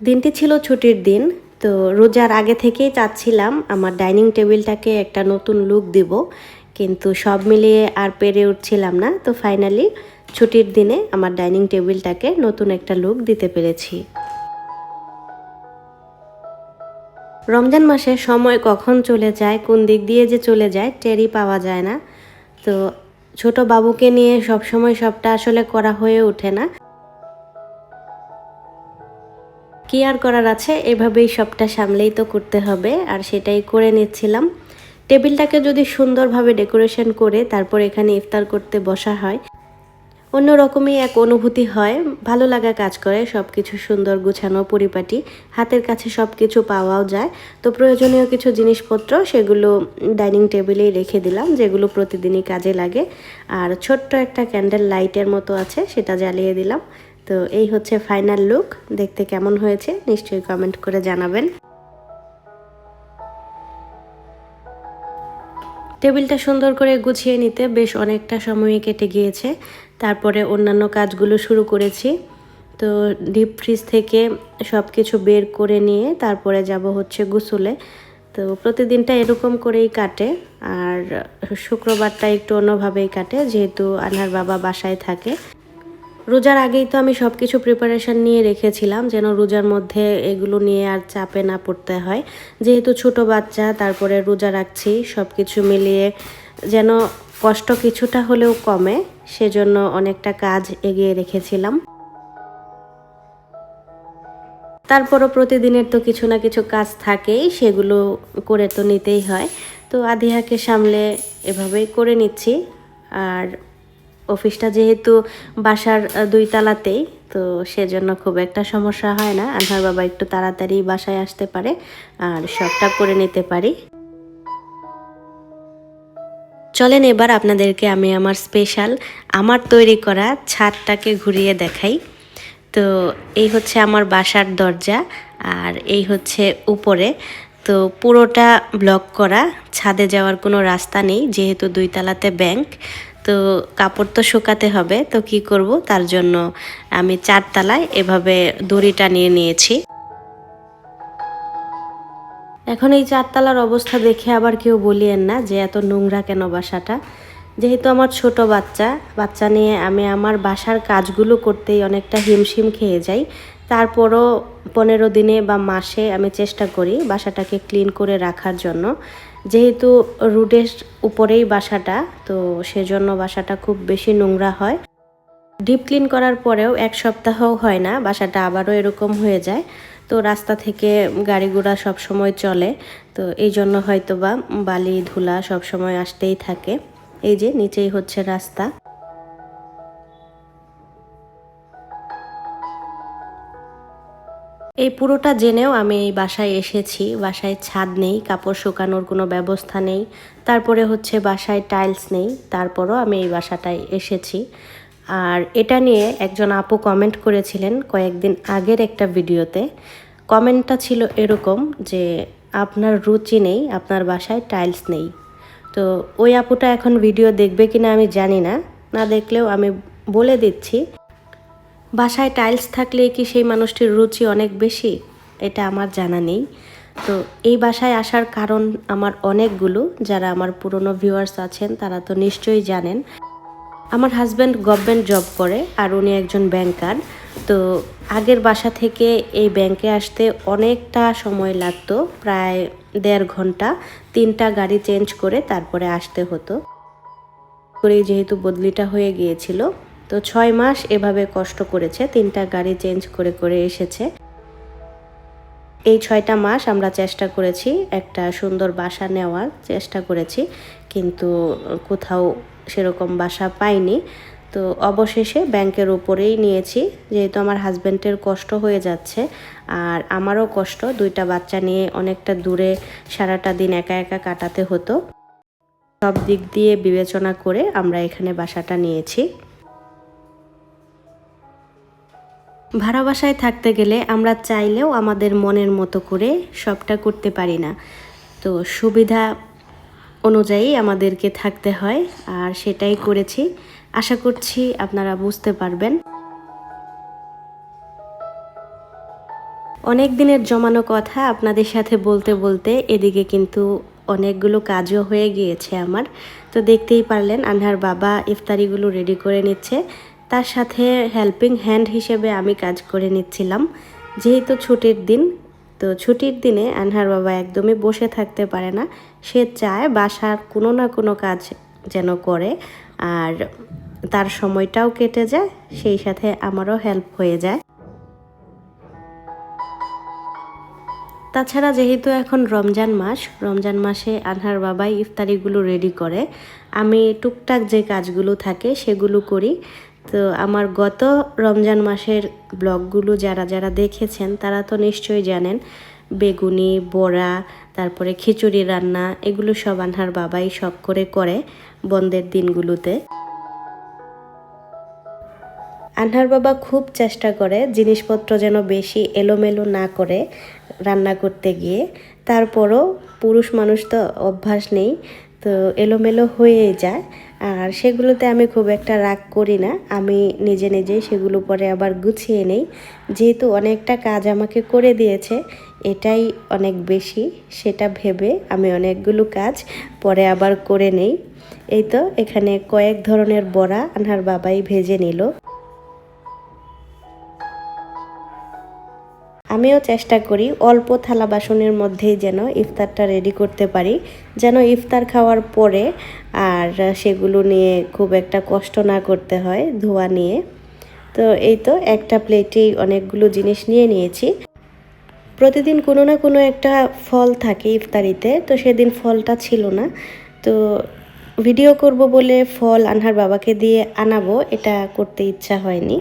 দিনটি ছিল ছুটির দিন, তো রোজার আগে থেকেই চাচ্ছিলাম আমার ডাইনিং টেবিলটাকে একটা নতুন লুক দিব, কিন্তু সব মিলিয়ে আর পেরে উঠছিলাম না, তো ফাইনালি ছুটির দিনে আমার ডাইনিং টেবিলটাকে নতুন একটা লুক দিতে পেরেছি। রমজান মাসে সময় কখন চলে যায়, কোন দিক দিয়ে যে চলে যায় টেরি পাওয়া যায় না, তো ছোট বাবুকে নিয়ে সব সময় সবটা আসলে করা হয়ে ওঠে না। কি আর করার আছে, এভাবেই সবটা সামলেই তো করতে হবে। আর সেটাই করে নিচ্ছিলাম। টেবিলটাকে যদি সুন্দরভাবে ডেকোরেশন করে তারপর এখানে ইফতার করতে বসা হয়। অন্যরকমই এক অনুভূতি হয়। ভালো লাগা কাজ করে সব কিছু সুন্দর গুছানো, পরিপাটি, হাতের কাছে সব কিছু পাওয়াও যায়। তো প্রয়োজনীয় কিছু জিনিসপত্র সেগুলো ডাইনিং টেবিলেই রেখে দিলাম, যেগুলো প্রতিদিনই কাজে লাগে। আর ছোট্ট একটা ক্যান্ডেল লাইটের মতো আছে, সেটা জ্বালিয়ে দিলাম। তো এই হচ্ছে ফাইনাল লুক দেখতে কেমন হয়েছে নিশ্চয়ই কমেন্ট করে জানাবেন। টেবিলটা সুন্দর করে গুছিয়ে নিতে বেশ অনেকটা সময় কেটে গিয়েছে। তারপরে অন্যান্য কাজগুলো শুরু করেছি। তো ডিপ ফ্রিজ থেকে সব কিছু বের করে নিয়ে তারপরে যাব হচ্ছে গোসলে। তো প্রতিদিনটা এরকম করেই কাটে আর শুক্রবারটা একটু অন্যভাবেই কাটে, যেহেতু আনার বাবা বাসায় থাকে। রোজার আগেই তো আমি সব কিছু প্রিপারেশান নিয়ে রেখেছিলাম, যেন রোজার মধ্যে এগুলো নিয়ে আর চাপে না পড়তে হয়। যেহেতু ছোট বাচ্চা, তারপরে রোজা রাখছি সব কিছু মিলিয়ে যেন কষ্ট কিছুটা হলেও কমে, সেজন্য অনেকটা কাজ এগিয়ে রেখেছিলাম। তারপরও প্রতিদিনের তো কিছু না কিছু কাজ থাকেই, সেগুলো করে তো নিতেই হয়। তো আধিহাকে সামলে এভাবেই করে নিচ্ছি। আর অফিসটা যেহেতু বাসার দুই তালাতেই, তো সেজন্য খুব একটা সমস্যা হয় না। আনহার বাবা একটু তাড়াতাড়ি বাসায় আসতে পারে আর সবটা করে নিতে পারি। চলেন এবার আপনাদেরকে আমি আমার স্পেশাল, আমার তৈরি করা ছাদটাকে ঘুরিয়ে দেখাই। তো এই হচ্ছে আমার বাসার দরজা আর এই হচ্ছে উপরে। তো পুরোটা ব্লক করা, ছাদে যাওয়ার কোনো রাস্তা নেই, যেহেতু দুই তালাতে ব্যাংক। তো কাপড় তো শুকাতে হবে, তো কি করব? তার জন্য আমি চারতলায় এভাবে দড়িটা নিয়ে নিয়েছি। এখন এই চারতলার অবস্থা দেখে আবার কেউ বলিয়েন না যে এত নোংরা কেন বাসাটা। যেহেতু আমার ছোট বাচ্চা বাচ্চা নিয়ে আমি আমার বাসার কাজগুলো করতেই অনেকটা হিমশিম খেয়ে যাই। তারপরও পনেরো দিনে বা মাসে আমি চেষ্টা করি বাসাটাকে ক্লিন করে রাখার জন্য। যেহেতু রুডের উপরেই বাসাটা, তো সেজন্য বাসাটা খুব বেশি নোংরা হয়। ডিপ ক্লিন করার পরেও এক সপ্তাহও হয় না, বাসাটা আবারও এরকম হয়ে যায়। তো রাস্তা থেকে গাড়ি ঘোড়া সবসময় চলে, তো এই জন্য হয়তো বা বালি, ধুলা সবসময় আসতেই থাকে। এই যে নিচেই হচ্ছে রাস্তা। এই পুরোটা জেনেও আমি এই বাসায় এসেছি। বাসায় ছাদ নেই, কাপড় শুকানোর কোনো ব্যবস্থা নেই। তারপরে হচ্ছে বাসায় টাইলস নেই, তারপরও আমি এই বাসাটায় এসেছি। আর এটা নিয়ে একজন আপু কমেন্ট করেছিলেন কয়েকদিন আগের একটা ভিডিওতে। কমেন্টটা ছিল এরকম যে, আপনার রুচি নেই, আপনার বাসায় টাইলস নেই। তো ওই আপুটা এখন ভিডিও দেখবে কিনা আমি জানি না। না দেখলেও আমি বলে দিচ্ছি। বাসায় টাইলস থাকলে কি সেই মানুষটির রুচি অনেক বেশি? এটা আমার জানা নেই। তো এই বাসায় আসার কারণ আমার অনেকগুলো, যারা আমার পুরনো ভিউয়ার্স আছেন, তারা তো নিশ্চয়ই জানেন। আমার হাজব্যান্ড গভর্নমেন্ট জব করে, আর উনি একজন ব্যাংকার তো আগের বাসা থেকে এই ব্যাংকে আসতে অনেকটা সময় লাগতো, প্রায় দেড় ঘণ্টা। তিনটা গাড়ি চেঞ্জ করে তারপরে আসতে হতো। করে যেহেতু বদলিটা হয়ে গিয়েছিল তো ছয় মাস এভাবে কষ্ট করেছে, তিনটা গাড়ি চেঞ্জ করে করে এসেছে। এই ছয়টা মাস আমরা চেষ্টা করেছি একটা সুন্দর বাসা নেওয়ার চেষ্টা করেছি, কিন্তু কোথাও সেরকম বাসা পাইনি। তো অবশেষে ব্যাংকের উপরেই নিয়েছি, যেহেতু আমার হাজব্যান্ডের কষ্ট হয়ে যাচ্ছে, আর আমারও কষ্ট, দুইটা বাচ্চা নিয়ে অনেকটা দূরে সারাটা দিন একা একা কাটাতে হতো। সব দিক দিয়ে বিবেচনা করে আমরা এখানে বাসাটা নিয়েছি। ভাড়া বাসায় থাকতে গেলে আমরা চাইলেও আমাদের মনের মতো করে সবটা করতে পারি না। তো সুবিধা অনুযায়ী আমাদেরকে থাকতে হয়, আর সেটাই করেছি। আশা করছি আপনারা বুঝতে পারবেন। অনেক দিনের জমানো কথা আপনাদের সাথে বলতে বলতে এদিকে কিন্তু অনেকগুলো কাজও হয়ে গিয়েছে আমার। তো দেখতেই পারলেন, আনহার বাবা ইফতারিগুলো রেডি করে নিচ্ছে। তার সাথে হেল্পিং হ্যান্ড হিসেবে আমি কাজ করে নিচ্ছিলাম। যেহেতু ছুটির দিন, তো ছুটির দিনে আনহার বাবা একদমই বসে থাকতে পারে না। সে চায় বাসার কোনো না কোনো কাজ যেন করে আর তার সময়টাও কেটে যায়, সেই সাথে আমারও হেল্প হয়ে যায়। তাছাড়া যেহেতু এখন রমজান মাস, রমজান মাসে আনহার বাবাই ইফতারিগুলো রেডি করে। আমি টুকটাক যে কাজগুলো থাকে সেগুলো করি। তো আমার গত রমজান মাসের ব্লগগুলো যারা যারা দেখেছেন, তারা তো নিশ্চয়ই জানেন, বেগুনি, বড়া, তারপরে খিচুড়ি রান্না, এগুলো সব আনহার বাবাই সব করে করে বন্ধের দিনগুলোতে। আনহার বাবা খুব চেষ্টা করে জিনিসপত্র যেন বেশি এলোমেলো না করে রান্না করতে গিয়ে। তারপরও পুরুষ মানুষ তো অভ্যাস নেই, তো এলোমেলো হয়ে যায়। আর সেগুলোতে আমি খুব একটা রাগ করি না। আমি নিজে নিজেই সেগুলো পরে আবার গুছিয়ে নেই। যেহেতু অনেকটা কাজ আমাকে করে দিয়েছে, এটাই অনেক বেশি, সেটা ভেবে আমি অনেকগুলো কাজ পরে আবার করে নেই। এই তো এখানে কয়েক ধরনের বড়া আনহার বাবাই ভেজে নিল। আমিও চেষ্টা করি অল্প থালা বাসনের মধ্যেই যেন ইফতারটা রেডি করতে পারি, যেন ইফতার খাওয়ার পরে আর সেগুলো নিয়ে খুব একটা কষ্ট না করতে হয় ধোয়া নিয়ে। তো এই তো একটা প্লেটেই অনেকগুলো জিনিস নিয়ে নিয়েছি। প্রতিদিন কোনো না কোনো একটা ফল থাকে ইফতারিতে, তো সেদিন ফলটা ছিল না। তো ভিডিও করব বলে ফল আনহার বাবাকে দিয়ে আনাবো, এটা করতে ইচ্ছা হয়নি।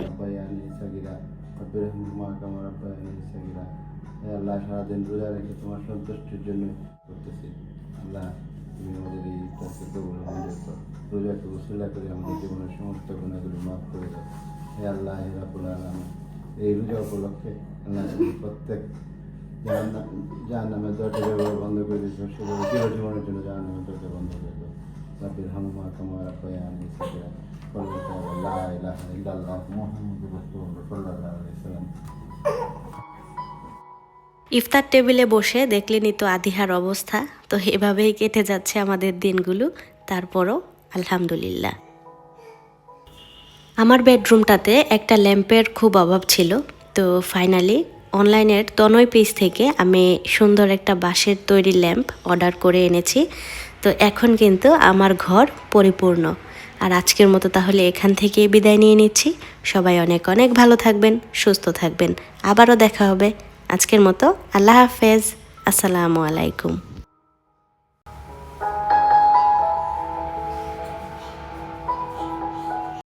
সারাদিন রোজা রেখে তোমার সন্তুষ্টির জন্য করতেছি। আল্লাহ, তুমি আমাদের এই কাজকে কবুল করো রোজাকে উসিলা করে আমাদের জীবনের সমস্ত গুণাগুলো মাফ করে দাও। হে আল্লাহ, হে রাবুল আলম এই রোজা উপলক্ষে আল্লাহ প্রত্যেক যার নামে দরজা ব্যবহার বন্ধ করে দিয়েছ। চির জীবনের জন্য যার নামে দরজা বন্ধ করে দাও। রব্বির রহমা কামা রব্বায়ানি সাগিরা। লা ইলাহা ইল্লাল্লাহ মুহাম্মাদুর রাসূলুল্লাহ সাল্লাল্লাহু আলাইহি ওয়াসাল্লাম ইফতার টেবিলে বসে দেখলেনই তো আদিহার অবস্থা। তো এভাবেই কেটে যাচ্ছে আমাদের দিনগুলো। তারপরও আলহামদুলিল্লাহ। আমার বেডরুমটাতে একটা ল্যাম্পের খুব অভাব ছিল। তো ফাইনালি অনলাইনের তনয় পেজ থেকে আমি সুন্দর একটা বাঁশের তৈরি ল্যাম্প অর্ডার করে এনেছি। তো এখন কিন্তু আমার ঘর পরিপূর্ণ। আর আজকের মতো তাহলে এখান থেকেই বিদায় নিয়ে নিচ্ছি। সবাই অনেক অনেক ভালো থাকবেন, সুস্থ থাকবেন। আবারও দেখা হবে। আজকের মতো আল্লাহ হাফেজ। আসসালামু আলাইকুম।